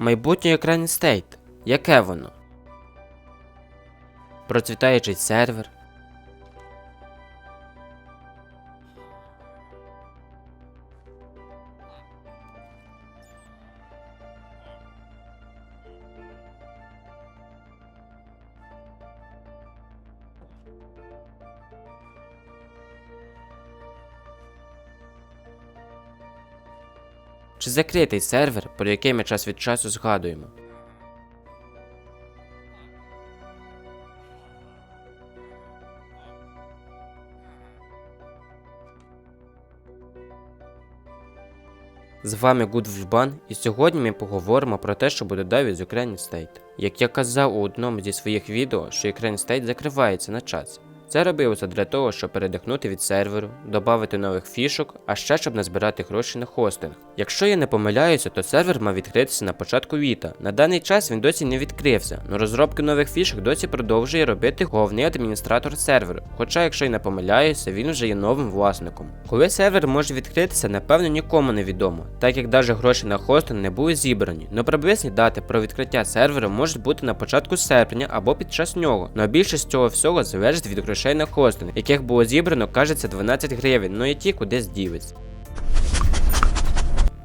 Майбутнє Крайн Стейт. Яке воно? Процвітаючий сервер. Чи закритий сервер, про який ми час від часу згадуємо? З вами Гудвжбан, і сьогодні ми поговоримо про те, що буде далі з Ukraine State. Як я казав у одному зі своїх відео, що Ukraine State закривається на час. Це робилося для того, щоб передихнути від серверу, додати нових фішок, а ще щоб назбирати гроші на хостинг. Якщо я не помиляюся, то сервер мав відкритися на початку літа. На даний час він досі не відкрився, але розробки нових фішок досі продовжує робити головний адміністратор серверу. Хоча, якщо я не помиляюся, він вже є новим власником. Коли сервер може відкритися, напевно нікому не відомо, так як навіть гроші на хостинг не були зібрані. Но приблизні дати про відкриття серверу можуть бути на початку серпня або під час нього. Но більшість цього всього залежить від грошей на хостинг, яких було зібрано, кажеться 12 гривень, но і ті кудись ділиться.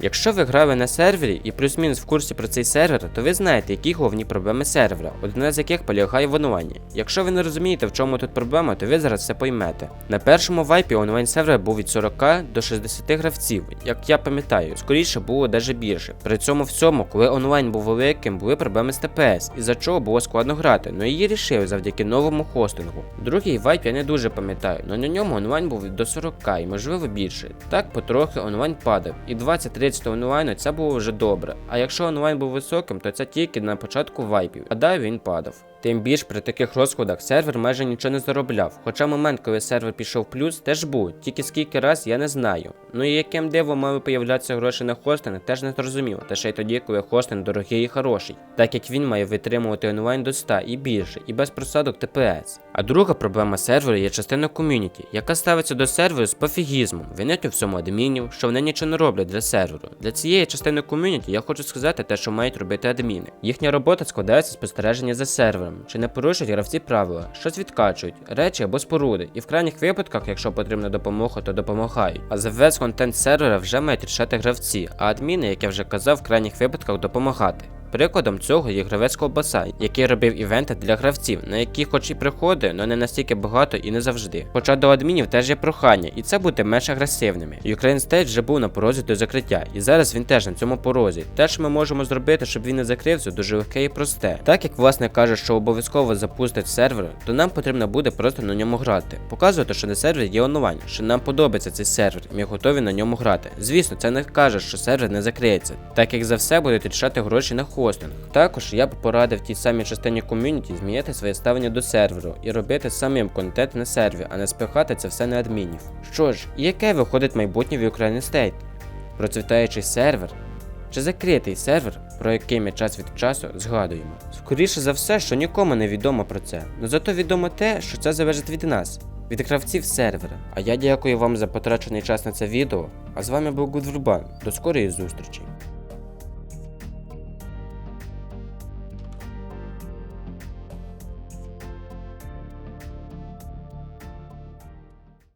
Якщо ви грали на сервері і плюс-мінус в курсі про цей сервер, то ви знаєте, які головні проблеми сервера, одна з яких полягає в онлайні. Якщо ви не розумієте, в чому тут проблема, то ви зараз все поймете. На першому вайпі онлайн сервер був від 40 до 60 гравців, як я пам'ятаю, скоріше було даже більше. При цьому всьому, коли онлайн був великим, були проблеми з ТПС, із-за чого було складно грати, але її рішили завдяки новому хостингу. Другий вайп я не дуже пам'ятаю, але на ньому онлайн був до 40 і можливо більше. Так потрохи онлайн падав, і 20-30 онлайну це було вже добре. А якщо онлайн був високим, то це тільки на початку вайпів, а далі він падав. Тим більш при таких розкладах сервер майже нічого не заробляв. Хоча момент, коли сервер пішов в плюс, теж був, тільки скільки раз я не знаю. Ну і яким дивом мали появлятися гроші на хостинг, теж не зрозуміло, та ще й тоді, коли хостинг дорогий і хороший, так як він має витримувати онлайн до 100 і більше, і без просадок ТПС. А друга проблема серверу є частина ком'юніті, яка ставиться до серверу з пофігізмом, винять у всьому адмінів, що вони нічого не роблять для серверу. Для цієї частини ком'юніті я хочу сказати те, що мають робити адміни. Їхня робота складається з спостереження за сервером, чи не порушують гравці правила, щось відкачують, речі або споруди, і в крайніх випадках, якщо потрібна допомога, то допомагають. А за весь контент сервера вже мають рішати гравці, а адміни, як я вже казав, в крайніх випадках допомагати. Прикладом цього є гравець Ковбаса, який робив івенти для гравців, на які хоч і приходить, але не настільки багато і не завжди. Хоча до адмінів теж є прохання, і це бути менш агресивними. Ukraine State вже був на порозі до закриття, і зараз він теж на цьому порозі. Те, що ми можемо зробити, щоб він не закрився, дуже легке і просте. Так як власне каже, що обов'язково запустить сервер, то нам потрібно буде просто на ньому грати. Показувати, що на сервері є онлайн, що нам подобається цей сервер, і ми готові на ньому грати. Звісно, це не каже, що сервер не закриється, так як за все будуть рішати гроші на хостинг. Також я б порадив тій самій частині ком'юніті змінити своє ставлення до серверу і робити самим контент на сервері, а не спихати це все на адмінів. Що ж, і яке виходить майбутнє в Ukraine State? Процвітаючий сервер? Чи закритий сервер, про який ми час від часу згадуємо? Скоріше за все, що нікому не відомо про це, але зато відомо те, що це залежить від нас, від гравців сервера. А я дякую вам за потрачений час на це відео. А з вами був Гудвурбан. До скорої зустрічі!